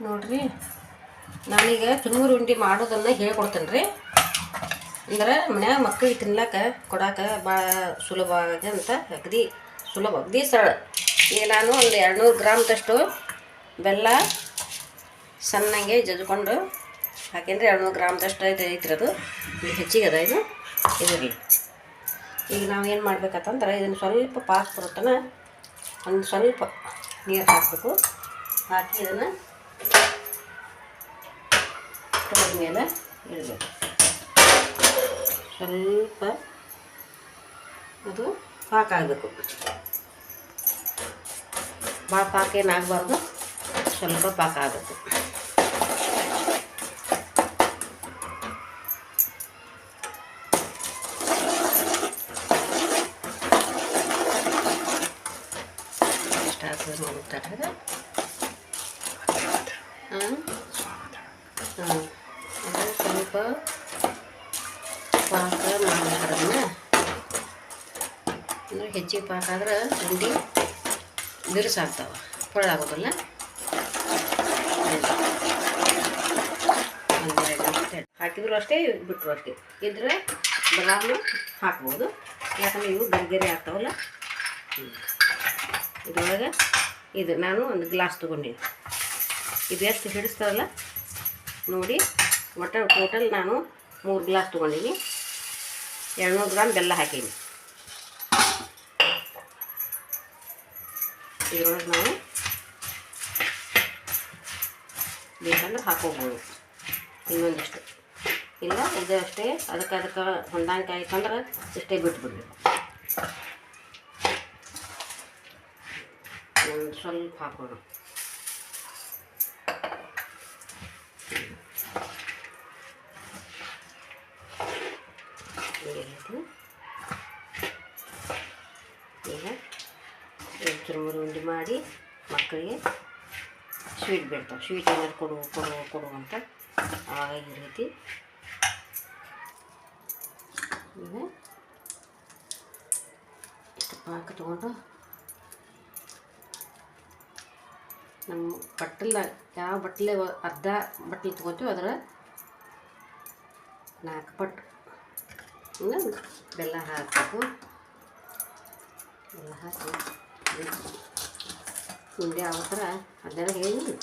ನೋಡ್ರಿ. ನಾನೀಗ ಚುರುಮುರಿ ಉಂಡೆ ಮಾಡೋದನ್ನು ಹೇಳ್ಕೊಡ್ತೇನೆ ರೀ ಅಂದ್ರೆ ಮನ್ಯಾಗ ಮಕ್ಕಳಿಗೆ ತಿನ್ಲಕ್ಕ ಕೊಡಕ್ಕೆ ಭಾಳ ಸುಲಭ ಆಗಿದೆ ಅಂತ ಅಗದಿ ಸುಲಭ, ಅಗದಿ ಸರಳ. ಈಗ ನಾನು ಒಂದು ಎರಡುನೂರು ಗ್ರಾಮ್ದಷ್ಟು ಬೆಲ್ಲ ಸಣ್ಣಗೆ ಜಜ್ಕೊಂಡು ಹಾಕೇನ್ರಿ, ಎರಡುನೂರು ಗ್ರಾಮ್ದಷ್ಟು ಇದು ಐತ್ರಿ ಅದು. ಇದು ಹೆಚ್ಚಿಗೆ ಅದ ಇದು. ಇದರಲ್ಲಿ ಈಗ ನಾವು ಏನು ಮಾಡ್ಬೇಕಂತಂದ್ರೆ ಇದನ್ನು ಸ್ವಲ್ಪ ಪಾಕ್ ಬರುತ್ತನ ಒಂದು ಸ್ವಲ್ಪ ನೀರು ಹಾಕಬೇಕು. ಹಾಕಿ ಇದನ್ನು ಮೇಲೆ ಇಡಬೇಕು. ಸ್ವಲ್ಪ ಅದು ಪಾಕ ಆಗಬೇಕು ಭಾಳ ಪಾಕ ಏನಾಗಬಾರ್ದು ಸ್ವಲ್ಪ ಪಾಕ ಆಗಬೇಕು ಹ್ಞೂ ಪಾಕ ಮಾಡಿದ್ರೆ ಅಂದ್ರೆ ಹೆಚ್ಚಿಗೆ ಪಾಕ ಆದ್ರೆ ಉಂಡಿ ಬಿರುಸಾಗ್ತಾವೆ. ನಿಮಿಷ ಹಾಕಿದ್ರು ಅಷ್ಟೇ ಬಿಟ್ಟರು ಅಷ್ಟೇ. ಇದ್ರೆ ಬದಾಮು ಹಾಕ್ಬೋದು. ಯಾಕಂದ್ರೆ ಇವು ಗರ್ಗೆರೆ ಆಗ್ತಾವಲ್ಲ. ಇದ್ರೊಳಗೆ ಇದು ನಾನು ಒಂದು ಗ್ಲಾಸ್ ತೊಗೊಂಡಿನಿ. ಇದು ಎಷ್ಟು ಹಿಡಿಸ್ತಾವಲ್ಲ ನೋಡಿ. ಒಟ್ಟು ಟೋಟಲ್ ನಾನು ಮೂರು ಗ್ಲಾಸ್ ತೊಗೊಂಡೀನಿ. ಎರಡುನೂರು ಗ್ರಾಮ್ ಬೆಲ್ಲ ಹಾಕೀನಿ. ಇದರೊಳಗೆ ನಾವು ಬೇಕಂದ್ರೆ ಹಾಕೋಬೋದು. ಇನ್ನೊಂದಿಷ್ಟು. ಇಲ್ಲ, ಇದು ಅಷ್ಟೇ. ಅದಕ್ಕೆ ಅದಕ್ಕೆ ಹೊಂದಾಣಿಕೆ ಆಯ್ತಂದ್ರೆ ಇಷ್ಟೇ ಬಿಟ್ಬಿಡ್ಬೇಕು ಒಂದು ಸ್ವಲ್ಪ ಹಾಕೋಣ ಈ ರೀತಿ ಈಗ ಎರಡು ಚುರುಮುರಿ ಉಂಡೆ ಮಾಡಿ ಮಕ್ಕಳಿಗೆ ಸ್ವೀಟ್ ಬೀಳ್ತಾವೆ ಸ್ವೀಟ್ ಏನಾದ್ರು ಕೊಡು ಕೊಡು ಕೊಡು ಅಂತ. ಆವಾಗ ಈ ರೀತಿ. ಈಗ ಪಾಕ ತೊಗೊಂಡು ನಮ್ಮ ಬಟ್ಟಲ ಯಾವ ಬಟ್ಟಲೆ ಅರ್ಧ ಬಟ್ಟಲು ತೊಗೋತೀವಿ ಅದರ ನಾಲ್ಕು ಪಟ್ಟು ಬೆಲ್ಲ ಹಾಕಬೇಕು. ಬೆಲ್ಲ ಹಾಕಿ. ఉండే అవసరం అందరం ఏమి